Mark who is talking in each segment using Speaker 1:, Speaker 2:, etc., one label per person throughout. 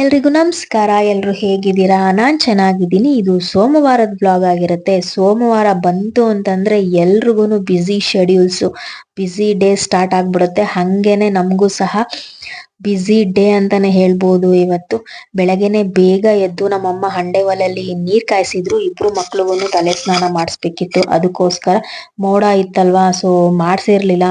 Speaker 1: ಎಲ್ರಿಗೂ ನಮಸ್ಕಾರ, ಎಲ್ರು ಹೇಗಿದ್ದೀರಾ? ನಾನ್ ಚೆನ್ನಾಗಿದ್ದೀನಿ. ಇದು ಸೋಮವಾರದ ಬ್ಲಾಗ್ ಆಗಿರುತ್ತೆ. ಸೋಮವಾರ ಬಂತು ಅಂತಂದ್ರೆ ಎಲ್ರಿಗೂ busy schedules busy day start ಆಗ್ಬಿಡುತ್ತೆ. ಹಂಗೇನೆ ನಮಗೂ ಸಹ ಬ್ಯುಸಿ ಡೇ ಅಂತಾನೆ ಹೇಳ್ಬೋದು ಇವತ್ತು. ಬೆಳಗ್ಗೆನೆ ಬೇಗ ಎದ್ದು ನಮ್ಮಮ್ಮ ಹಂಡೆ ಒಲೆಯಲ್ಲಿ ನೀರ್ ಕಾಯಿಸಿದ್ರು. ಇಬ್ರು ಮಕ್ಳುಗೂ ತಲೆ ಸ್ನಾನ ಮಾಡಿಸ್ಬೇಕಿತ್ತು. ಅದಕ್ಕೋಸ್ಕರ ಮೋಡ ಇತ್ತಲ್ವಾ? ಸೊ ಮಾಡಿಸಿರ್ಲಿಲ್ಲ.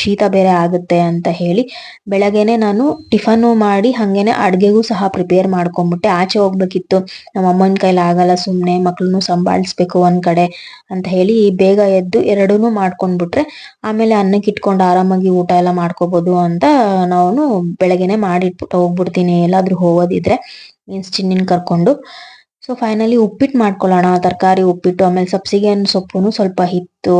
Speaker 1: ಶೀತ ಬೇರೆ ಆಗುತ್ತೆ ಅಂತ ಹೇಳಿ ಬೆಳಗ್ಗೆನೆ ನಾನು ಟಿಫನ್ ಮಾಡಿ ಹಂಗೇನೆ ಅಡ್ಗೆಗೂ ಸಹ ಪ್ರಿಪೇರ್ ಮಾಡ್ಕೊಂಡ್ಬಿಟ್ಟೆ ಆಚೆ ಹೋಗ್ಬೇಕಿತ್ತು. ನಮ್ಮ ಅಮ್ಮನ ಕೈಲಿ ಆಗಲ್ಲ ಸುಮ್ನೆ, ಮಕ್ಳನ್ನು ಸಂಭಾಳಿಸ್ಬೇಕು ಒಂದ್ ಕಡೆ ಅಂತ ಹೇಳಿ ಬೇಗ ಎದ್ದು ಎರಡೂ ಮಾಡ್ಕೊಂಡ್ಬಿಟ್ರೆ ಆಮೇಲೆ ಅನ್ನಕ್ಕೆ ಇಟ್ಕೊಂಡು ಆರಾಮಾಗಿ ಊಟ ಎಲ್ಲ ಮಾಡ್ಕೋಬಹುದು ಅಂತ ನಾನು ಬೆಳಗ್ಗೆನೆ ಮಾಡಿಟ್ಬಿಟ್ಟು ಹೋಗ್ಬಿಡ್ತೀನಿ. ಎಲ್ಲಾದ್ರೂ ಹೋಗೋದಿದ್ರೆ ಮೀನ್ಸ್ ಚಿನ್ನಿನ ಕರ್ಕೊಂಡು. ಸೊ ಫೈನಲಿ ಉಪ್ಪಿಟ್ಟು ಮಾಡ್ಕೊಳ್ಳೋಣ. ತರಕಾರಿ ಉಪ್ಪಿಟ್ಟು, ಆಮೇಲೆ ಸಬ್ಸಿಗೆ ಸೊಪ್ಪುನು ಸ್ವಲ್ಪ ಇತ್ತು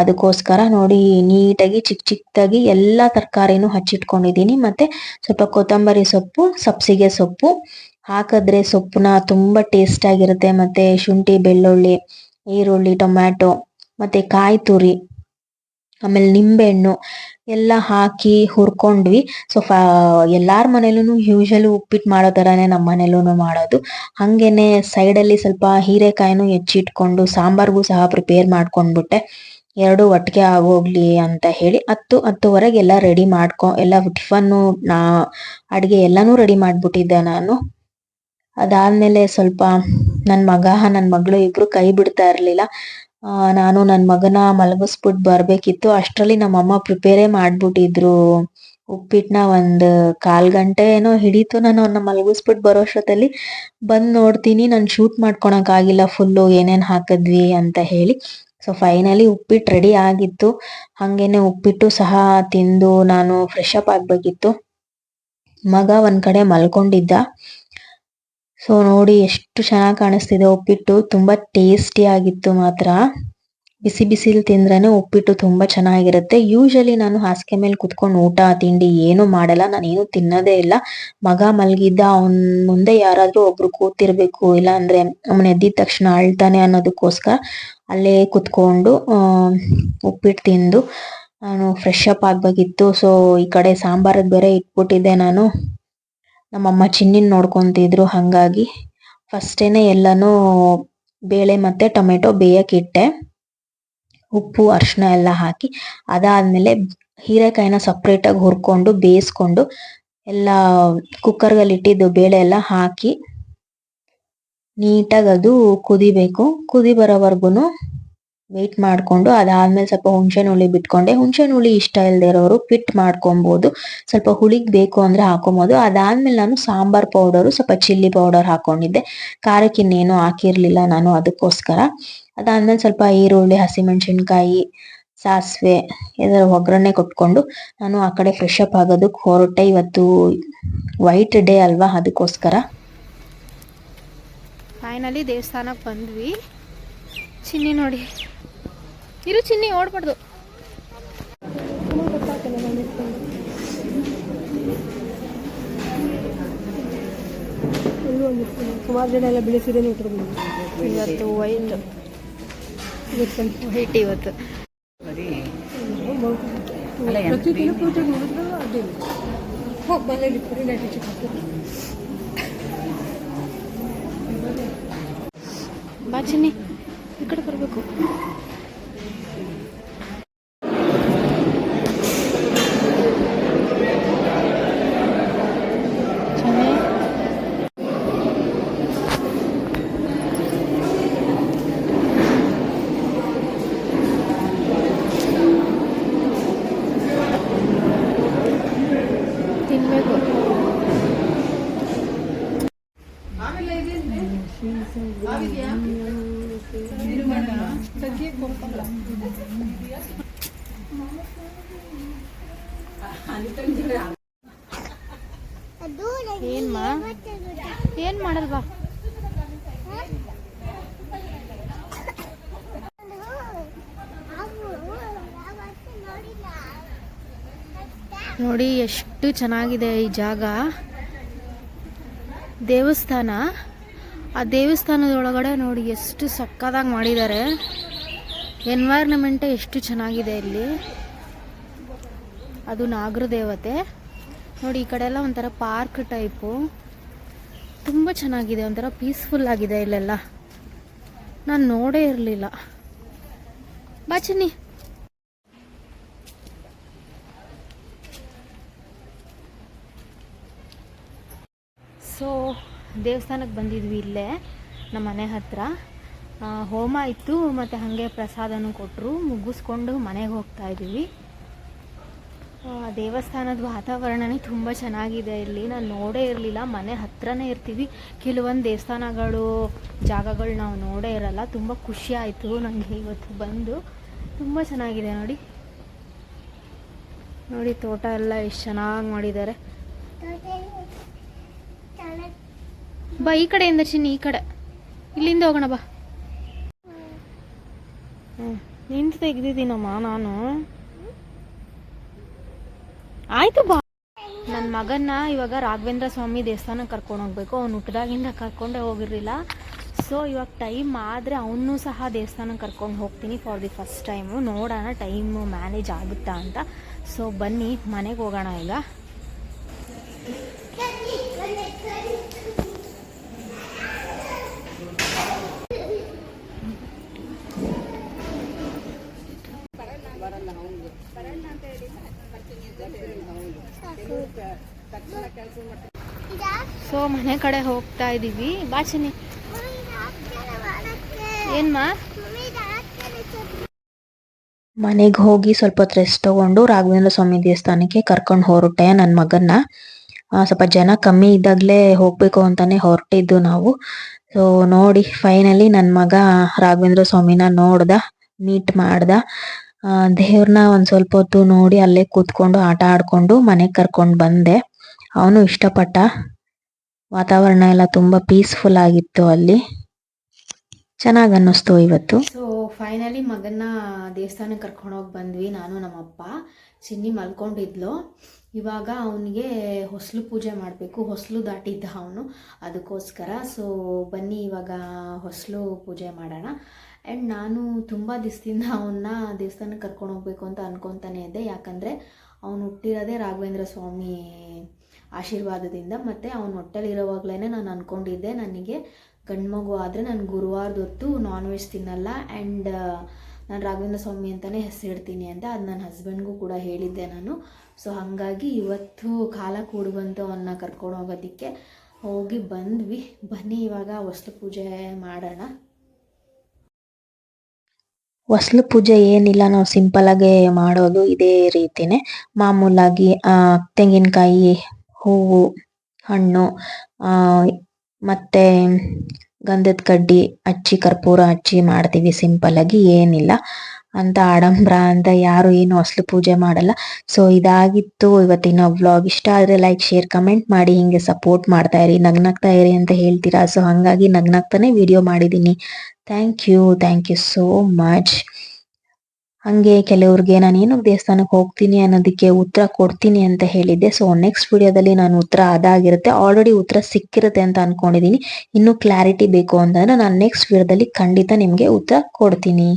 Speaker 1: ಅದಕ್ಕೋಸ್ಕರ ನೋಡಿ ನೀಟಾಗಿ ಚಿಕ್ಕ ಚಿಕ್ಕದಾಗಿ ಎಲ್ಲ ತರಕಾರಿನೂ ಹಚ್ಚಿಟ್ಕೊಂಡಿದ್ದೀನಿ. ಮತ್ತೆ ಸ್ವಲ್ಪ ಕೊತ್ತಂಬರಿ ಸೊಪ್ಪು, ಸಬ್ಸಿಗೆ ಸೊಪ್ಪು. ಹಾಕಿದ್ರೆ ಸೊಪ್ಪನ್ನ ತುಂಬಾ ಟೇಸ್ಟ್ ಆಗಿರುತ್ತೆ. ಮತ್ತೆ ಶುಂಠಿ, ಬೆಳ್ಳುಳ್ಳಿ, ಈರುಳ್ಳಿ, ಟೊಮ್ಯಾಟೊ, ಮತ್ತೆ ಕಾಯಿ ತುರಿ ಆಮೇಲೆ ನಿಂಬೆಹಣ್ಣು ಎಲ್ಲ ಹಾಕಿ ಹುರ್ಕೊಂಡ್ವಿ. ಸೊ ಫ, ಎಲ್ಲಾರ ಮನೇಲೂ ಯೂಶಲಿ ಉಪ್ಪಿಟ್ಟು ಮಾಡೋ ಥರನೇ ನಮ್ಮ ಮನೇಲೂ ಮಾಡೋದು. ಹಂಗೇನೆ ಸೈಡ್ ಅಲ್ಲಿ ಸ್ವಲ್ಪ ಹೀರೆಕಾಯಿನೂ ಹೆಚ್ಚಿಟ್ಕೊಂಡು ಸಾಂಬಾರ್ಗೂ ಸಹ ಪ್ರಿಪೇರ್ ಮಾಡ್ಕೊಂಡ್ಬಿಟ್ಟೆ. ಎರಡು ಒಟ್ಟಿಗೆ ಆಗೋಗ್ಲಿ ಅಂತ ಹೇಳಿ ಹತ್ತು, ಹತ್ತುವರೆಗೆ ಎಲ್ಲ ರೆಡಿ ಮಾಡ್ಕೊ, ಎಲ್ಲ ಟಿಫನ್ನು ನಾ, ಅಡಿಗೆ ಎಲ್ಲನೂ ರೆಡಿ ಮಾಡ್ಬಿಟ್ಟಿದ್ದೆ ನಾನು. ಅದಾದ್ಮೇಲೆ ಸ್ವಲ್ಪ ನನ್ನ ಮಗ ನನ್ನ ಮಗಳು ಇಬ್ರು ಕೈ ಬಿಡ್ತಾ ಇರ್ಲಿಲ್ಲ. ನಾನು ನನ್ನ ಮಗನ ಮಲಗಿಸ್ಬಿಟ್ಟು ಬರಬೇಕಿತ್ತು. ಅಷ್ಟರಲ್ಲಿ ನಮ್ಮಮ್ಮ ಪ್ರಿಪೇರೇ ಮಾಡಿಬಿಟ್ಟಿದ್ರು. ಉಪ್ಪಿಟ್ಟನ್ನ ಒಂದು ಕಾಲು ಗಂಟೆ ಏನೋ ಹಿಡೀತು ನಾನು ಅವನ್ನ ಮಲಗಿಸ್ಬಿಟ್ಟು ಬರೋ ಅಷ್ಟೊತ್ತಲ್ಲಿ. ಬಂದು ನೋಡ್ತೀನಿ, ನಾನು ಶೂಟ್ ಮಾಡ್ಕೊಳಕ್ಕಾಗಿಲ್ಲ ಫುಲ್ಲು ಏನೇನು ಹಾಕಿದ್ವಿ ಅಂತ ಹೇಳಿ. ಸೊ ಫೈನಲಿ ಉಪ್ಪಿಟ್ಟು ರೆಡಿ ಆಗಿತ್ತು. ಹಾಗೇನೆ ಉಪ್ಪಿಟ್ಟು ಸಹ ತಿಂದು ನಾನು ಫ್ರೆಶ್ ಅಪ್ ಆಗಬೇಕಿತ್ತು. ಮಗ ಒಂದು ಕಡೆ ಮಲ್ಕೊಂಡಿದ್ದ. ಸೊ ನೋಡಿ ಎಷ್ಟು ಚೆನ್ನಾಗಿ ಕಾಣಿಸ್ತಿದೆ. ಉಪ್ಪಿಟ್ಟು ತುಂಬಾ ಟೇಸ್ಟಿ ಆಗಿತ್ತು ಮಾತ್ರ. ಬಿಸಿ ಬಿಸಿಲ್ ತಿಂದ್ರೇನೆ ಉಪ್ಪಿಟ್ಟು ತುಂಬಾ ಚೆನ್ನಾಗಿರುತ್ತೆ. ಯೂಶಲಿ ನಾನು ಹಾಸಿಗೆ ಮೇಲೆ ಕುತ್ಕೊಂಡು ಊಟ, ತಿಂಡಿ ಏನು ಮಾಡಲ್ಲ. ನಾನು ಏನು ತಿನ್ನೋದೇ ಇಲ್ಲ. ಮಗ ಮಲಗಿದ್ದ, ಅವನ್ ಮುಂದೆ ಯಾರಾದ್ರೂ ಒಬ್ರು ಕೂತಿರ್ಬೇಕು ಇಲ್ಲ ಅಂದ್ರೆ ಅವನ್ ಎದ್ದಿದ ತಕ್ಷಣ ಅಳ್ತಾನೆ ಅನ್ನೋದಕ್ಕೋಸ್ಕರ ಅಲ್ಲೇ ಕುತ್ಕೊಂಡು ಉಪ್ಪಿಟ್ಟು ತಿಂದು, ನಾನು ಫ್ರೆಶ್ ಅಪ್ ಆಗ್ಬೇಕಿತ್ತು. ಸೊ ಈ ಕಡೆ ಸಾಂಬಾರದ್ ಬೇರೆ ಇಟ್ಬಿಟ್ಟಿದ್ದೆ ನಾನು. ನಮ್ಮಮ್ಮ ಚಿನ್ನಿನ್ ನೋಡ್ಕೊಂತಿದ್ರು, ಹಂಗಾಗಿ ಫಸ್ಟೇನೆ ಎಲ್ಲಾನು ಬೇಳೆ ಮತ್ತೆ ಟೊಮೆಟೊ ಬೇಯಕ್ ಇಟ್ಟೆ. ಉಪ್ಪು ಅರಿಶಿನ ಎಲ್ಲ ಹಾಕಿ, ಅದಾದ್ಮೇಲೆ ಹೀರೆಕಾಯಿನ ಸಪ್ರೇಟಾಗಿ ಹುರ್ಕೊಂಡು, ಬೇಯಿಸ್ಕೊಂಡು ಎಲ್ಲ ಕುಕ್ಕರ್ಗಲ್ಲಿ ಇಟ್ಟಿದ್ದು ಬೇಳೆ ಎಲ್ಲ ಹಾಕಿ, ನೀಟಾಗಿ ಅದು ಕುದಿಬೇಕು. ಕುದಿ ಬರೋವರ್ಗುನು ವೇಟ್ ಮಾಡ್ಕೊಂಡು ಅದಾದ್ಮೇಲೆ ಸ್ವಲ್ಪ ಹುಣಸೆ ಹುಳಿ ಬಿಟ್ಕೊಂಡೆ. ಹುಣಸೆ ಹುಳಿ ಇಷ್ಟ ಇಲ್ಲದೆ ಇರೋರು ಪಿಟ್ ಮಾಡ್ಕೊಬಹುದು ಸ್ವಲ್ಪ ಹುಳಿಗ್ ಬೇಕು ಅಂದ್ರೆ ಹಾಕೊಬಹುದು ಅದಾದ್ಮೇಲೆ ನಾನು ಸಾಂಬಾರ್ ಪೌಡರ್ ಸ್ವಲ್ಪ ಚಿಲ್ಲಿ ಪೌಡರ್ ಹಾಕೊಂಡಿದ್ದೆ. ಖಾರಕ್ಕಿನ್ನೇನು ಹಾಕಿರ್ಲಿಲ್ಲ ನಾನು ಅದಕ್ಕೋಸ್ಕರ. ಅದಾದ್ಮೇಲೆ ಸ್ವಲ್ಪ ಈರುಳ್ಳಿ, ಹಸಿಮೆಣಸಿನ್ಕಾಯಿ, ಸಾಸಿವೆ ಇದರ ಒಗ್ಗರಣೆ ಕೊಟ್ಕೊಂಡು ನಾನು ಆ ಕಡೆ ಫ್ರೆಶ್ ಅಪ್ ಆಗೋದಕ್ಕೆ ಹೊರಟೆ. ಇವತ್ತು ವೈಟ್ ಡೇ ಅಲ್ವಾ ಅದಕ್ಕೋಸ್ಕರ.
Speaker 2: ಫೈನಲಿ ದೇವಸ್ಥಾನಕ್ಕೆ ಬಂದ್ವಿ. ಚಿನ್ನಿ ನೋಡಿ. ಇರು ಚಿನ್ನಿ ಓಡ್ಬಾರ್ದು.
Speaker 3: ಸುಮಾರು ಜನ ಎಲ್ಲ
Speaker 2: ಇವತ್ತು ವೈಟ್. ವೈಟ್ ಇವತ್ತು. ಬಾ ಚಿನ್ನಿ. ಕಡೆ ಬರಬೇಕು. ಏನ್ ಮಾ ಏನ್ ಮಾಡಲ್ವಾ ನೋಡಿ ಎಷ್ಟು ಚೆನ್ನಾಗಿದೆ ಈ ಜಾಗ. ದೇವಸ್ಥಾನ. ಆ ದೇವಸ್ಥಾನದ ಒಳಗಡೆ ನೋಡಿ ಎಷ್ಟು ಸಕ್ಕದಾಗಿ ಮಾಡಿದ್ದಾರೆ. ಎನ್ವೈರ್ನಮೆಂಟೇ ಎಷ್ಟು ಚೆನ್ನಾಗಿದೆ ಇಲ್ಲಿ. ಅದು ನಾಗರ ದೇವತೆ ನೋಡಿ, ಈ ಕಡೆ ಎಲ್ಲ ಒಂಥರ ಪಾರ್ಕ್ ಟೈಪು ತುಂಬ ಚೆನ್ನಾಗಿದೆ, ಒಂಥರ ಪೀಸ್ಫುಲ್ ಆಗಿದೆ ಇಲ್ಲೆಲ್ಲ. ನಾನು ನೋಡೇ ಇರಲಿಲ್ಲ. ಬಾ ಚಿನ್ನಿ ಸೊ ದೇವಸ್ಥಾನಕ್ಕೆ ಬಂದಿದ್ವಿ ಇಲ್ಲೇ, ನಮ್ಮ ಮನೆ ಹತ್ರ. ಹೋಮ ಇತ್ತು, ಮತ್ತು ಹಾಗೆ ಪ್ರಸಾದನೂ ಕೊಟ್ಟರು ಮುಗಿಸ್ಕೊಂಡು ಮನೆಗೆ ಹೋಗ್ತಾ ಇದ್ದೀವಿ. ದೇವಸ್ಥಾನದ ವಾತಾವರಣನೇ ತುಂಬ ಚೆನ್ನಾಗಿದೆ ಇಲ್ಲಿ. ನಾನು ನೋಡೇ ಇರಲಿಲ್ಲ, ಮನೆ ಹತ್ರನೇ ಇರ್ತೀವಿ. ಕೆಲವೊಂದು ದೇವಸ್ಥಾನಗಳು, ಜಾಗಗಳು ನಾವು ನೋಡೇ ಇರಲ್ಲ. ತುಂಬ ಖುಷಿ ಆಯಿತು ನನಗೆ ಇವತ್ತು ಬಂದು. ತುಂಬ ಚೆನ್ನಾಗಿದೆ ನೋಡಿ. ನೋಡಿ, ತೋಟ ಎಲ್ಲ ಎಷ್ಟು ಚೆನ್ನಾಗಿ ಮಾಡಿದ್ದಾರೆ. ಬಾ ಈ ಕಡೆಯಿಂದ ಚಿನ್ನಿ ಈ ಕಡೆ. ಇಲ್ಲಿಂದ ಹೋಗೋಣ ಬಾ. ಹ್ಞೂ ನಿಂತು ತೆಗ್ದಿದ್ದೀನಮ್ಮ ನಾನು. ಆಯ್ತು ಬಾ. ನನ್ನ ಮಗನ್ನ ಇವಾಗ ರಾಘವೇಂದ್ರ ಸ್ವಾಮಿ ದೇವಸ್ಥಾನಕ್ಕೆ ಕರ್ಕೊಂಡು ಹೋಗ್ಬೇಕು. ಅವ್ನು ಹುಟ್ಟಿದಾಗಿಂದ ಕರ್ಕೊಂಡೇ ಹೋಗಿರಲಿಲ್ಲ. ಸೊ ಇವಾಗ ಟೈಮ್ ಆದರೆ ಅವನು ಸಹ ದೇವಸ್ಥಾನಕ್ಕೆ ಕರ್ಕೊಂಡು ಹೋಗ್ತೀನಿ ಫಾರ್ ದಿ ಫಸ್ಟ್ ಟೈಮು ನೋಡೋಣ ಟೈಮು ಮ್ಯಾನೇಜ್ ಆಗುತ್ತಾ ಅಂತ. ಸೊ ಬನ್ನಿ ಮನೆಗೆ ಹೋಗೋಣ ಈಗ. ಸೊ ಮನೆ ಕಡೆ ಹೋಗ್ತಾ ಇದ್ದೀವಿ ಬಾ ಚಿನ್ನಿ. ಏನ್ಮಾ?
Speaker 1: ಮನೆಗೆ ಹೋಗಿ ಸ್ವಲ್ಪ ಹೊತ್ತು ರೆಸ್ಟ್ ತಗೊಂಡು ರಾಘವೇಂದ್ರ ಸ್ವಾಮಿ ದೇವಸ್ಥಾನಕ್ಕೆ ಕರ್ಕೊಂಡು ಹೊರಟೆ ನನ್ನ ಮಗನ್ನ. ಆ, ಸ್ವಲ್ಪ ಜನ ಕಮ್ಮಿ ಇದ್ದಾಗಲೇ ಹೋಗ್ಬೇಕು ಅಂತಾನೆ ಹೊರಟಿದ್ದು ನಾವು. ಸೊ ನೋಡಿ ಫೈನಲಿ ನನ್ನ ಮಗ ರಾಘವೇಂದ್ರ ಸ್ವಾಮಿನ ನೋಡ್ದ ಮೀಟ್ ಮಾಡ್ದ. ದೇವ್ರನ್ನ ಒಂದ್ ಸ್ವಲ್ಪ ಹೊತ್ತು ನೋಡಿ ಅಲ್ಲೇ ಕೂತ್ಕೊಂಡು ಆಟ ಆಡ್ಕೊಂಡು ಮನೆಗೆ ಕರ್ಕೊಂಡು ಬಂದೆ. ಅವನು ಇಷ್ಟಪಟ್ಟ ವಾತಾವರಣ ಎಲ್ಲ ತುಂಬಾ ಪೀಸ್ಫುಲ್ ಆಗಿತ್ತು ಅಲ್ಲಿ. ಚೆನ್ನಾಗ್ ಅನ್ನಿಸ್ತು ಇವತ್ತು.
Speaker 2: ಸೊ ಫೈನಲಿ ಮಗನ್ನ ದೇವಸ್ಥಾನಕ್ಕೆ ಕರ್ಕೊಂಡು ಹೋಗಿ ಬಂದ್ವಿ. ನಾನು ನಮ್ಮಪ್ಪ. ಚಿನ್ನಿ ಮಲ್ಕೊಂಡಿದ್ಲು. ಇವಾಗ ಅವನಿಗೆ ಹೊಸಲು ಪೂಜೆ ಮಾಡಬೇಕು, ಹೊಸಲು ದಾಟಿದ್ದ ಅವನು. ಅದಕ್ಕೋಸ್ಕರ ಸೊ ಬನ್ನಿ ಇವಾಗ ಹೊಸಲು ಪೂಜೆ ಮಾಡೋಣ. ಆ್ಯಂಡ್ ನಾನು ತುಂಬ ದಿವಸದಿಂದ ಅವನ್ನ ದೇವಸ್ಥಾನಕ್ಕೆ ಕರ್ಕೊಂಡು ಹೋಗ್ಬೇಕು ಅಂತ ಅನ್ಕೊತಾನೆ ಇದ್ದೆ. ಯಾಕಂದರೆ ಅವನು ಹುಟ್ಟಿರೋದೇ ರಾಘವೇಂದ್ರ ಸ್ವಾಮಿ ಆಶೀರ್ವಾದದಿಂದ. ಮತ್ತು ಅವನ ಹೊಟ್ಟೆಲಿರೋವಾಗಲೇ ನಾನು ಅಂದ್ಕೊಂಡಿದ್ದೆ ನನಗೆ ಗಂಡು ಮಗು ಆದರೆ ನಾನು ಗುರುವಾರದ ಹೊತ್ತು ನಾನ್ ವೆಜ್ ತಿನ್ನಲ್ಲ. ಆ್ಯಂಡ್ ನಾನು ರಾಘವೇಂದ್ರ ಸ್ವಾಮಿ ಅಂತಲೇ ಹೆಸರಿಡ್ತೀನಿ ಅಂತ ಅದು ನನ್ನ ಹಸ್ಬೆಂಡ್ಗೂ ಕೂಡ ಹೇಳಿದ್ದೆ ನಾನು. ಸೊ ಹಾಗಾಗಿ ಇವತ್ತು ಕಾಲ ಕೂಡಿ ಅವನ್ನ ಕರ್ಕೊಂಡು ಹೋಗೋದಕ್ಕೆ ಹೋಗಿ ಬಂದ್ವಿ. ಬನ್ನಿ ಇವಾಗ ವಸ್ತು ಪೂಜೆ ಮಾಡೋಣ.
Speaker 1: ಹೊಸ್ಲು ಪೂಜೆ ಏನಿಲ್ಲ, ನಾವು ಸಿಂಪಲ್ ಆಗಿ ಮಾಡೋದು ಇದೇ ರೀತಿನೇ. ಮಾಮೂಲಾಗಿ ತೆಂಗಿನಕಾಯಿ, ಹೂವು, ಹಣ್ಣು ಮತ್ತೆ ಗಂಧದ ಕಡ್ಡಿ ಹಚ್ಚಿ ಕರ್ಪೂರ ಹಚ್ಚಿ ಮಾಡ್ತೀವಿ. ಸಿಂಪಲ್ ಆಗಿ ಏನಿಲ್ಲ. ಅಂತ ಆಡಂಬರ ಅಂತ ಯಾರು ಏನು ಅಸಲು ಪೂಜೆ ಮಾಡಲ್ಲ. ಸೊ ಇದಾಗಿತ್ತು ಇವತ್ತಿನ ವ್ಲಾಗ್ ಇಷ್ಟ ಆದರೆ ಲೈಕ್ ಶೇರ್ ಕಮೆಂಟ್ ಮಾಡಿ. ಹಿಂಗೆ ಸಪೋರ್ಟ್ ಮಾಡ್ತಾ ಇರಿ. ನಗ್ನಾಗ್ತಾ ಇರಿ ಅಂತ ಹೇಳ್ತೀರಾ. ಸೊ ಹಂಗಾಗಿ ನಗ್ನಾಗ್ತಾನೆ ವಿಡಿಯೋ ಮಾಡಿದ್ದೀನಿ. Thank you thank you so much ಹಂಗೆ ಕೆಲವ್ರಿಗೆ ನಾನು ಏನು ದೇವಸ್ಥಾನಕ್ಕೆ ಹೋಗ್ತೀನಿ ಅನ್ನೋದಕ್ಕೆ ಉತ್ತರ ಕೊಡ್ತೀನಿ ಅಂತ ಹೇಳಿದ್ದೆ. ಸೊ ನೆಕ್ಸ್ಟ್ ವಿಡಿಯೋದಲ್ಲಿ ನಾನು ಉತ್ತರ ಅದಾಗಿರುತ್ತೆ. ಆಲ್ರೆಡಿ ಉತ್ತರ ಸಿಕ್ಕಿರುತ್ತೆ ಅಂತ ಅನ್ಕೊಂಡಿದ್ದೀನಿ ಇನ್ನು ಕ್ಲಾರಿಟಿ ಬೇಕು ಅಂತಂದ್ರೆ ನಾನು ನೆಕ್ಸ್ಟ್ ವಿಡಿಯೋದಲ್ಲಿ ಖಂಡಿತ ನಿಮಗೆ ಉತ್ತರ ಕೊಡ್ತೀನಿ.